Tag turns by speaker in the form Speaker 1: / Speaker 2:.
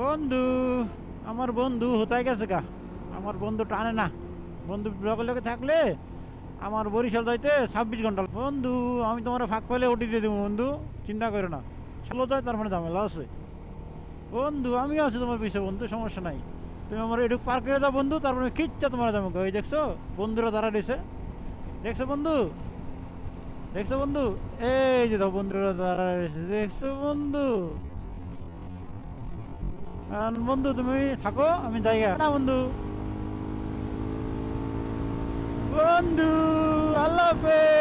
Speaker 1: বন্ধু, আমার বন্ধু হোতায় গেছে গা? আমার বন্ধু টানে না। বন্ধু লগে লগে থাকলে আমার বরিশাল যাইতে ছাব্বিশ ঘণ্টা বন্ধু, আমি তোমার ফাঁক পেলে ওটি দিয়ে দেবো বন্ধু, চিন্তা করো না। চলো যায় তার মানে ঝামেলা আছে। বন্ধু, আমিও আছি তোমার পিছিয়ে বন্ধু, সমস্যা নাই। তুমি আমার এটুক পার করে দাও বন্ধু, তারপরে কিচ্ছা তোমার যাব ওই দেখছ, বন্ধুরা দাঁড়া দিছে। দেখছ বন্ধু? দেখছ বন্ধু? এই যে বন্ধুরা দাঁড়া রয়েছে দেখছ বন্ধু? বন্ধু তুমি থাকো আমি জায়গা। না বন্ধু। বন্ধু আল্লাহ হাফেজ।